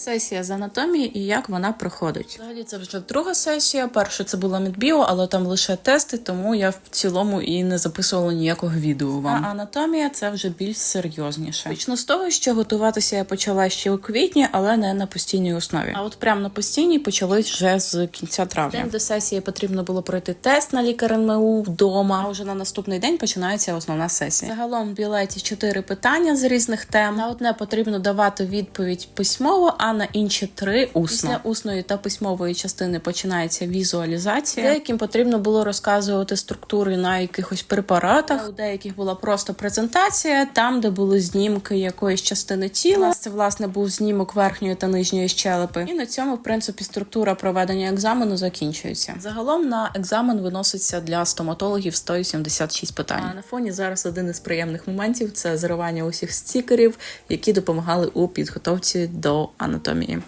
Сесія з анатомії і як вона проходить. Взагалі це вже друга сесія. Перша це була медбіо, але там лише тести, тому я в цілому і не записувала ніякого відео вам. А анатомія це вже більш серйозніше. Почну з того, що готуватися я почала ще у квітні, але не на постійній основі. А от прямо на постійній почались вже з кінця травня. День до сесії потрібно було пройти тест на лікар НМУ вдома. А вже на наступний день починається основна сесія. Загалом в білеті чотири питання з різних тем. На одне потрібно давати відповідь письмово, а на інші три усно. Після усної та письмової частини починається візуалізація. Деяким потрібно було розказувати структури на якихось препаратах. У деяких була просто презентація, там, де були знімки якоїсь частини тіла. Це власне був знімок верхньої та нижньої щелепи. І на цьому, в принципі, структура проведення екзамену закінчується. Загалом на екзамен виноситься для стоматологів 176 питань. А на фоні зараз один із приємних моментів це зривання усіх стікерів, які допомагали у підготовці до анатомії.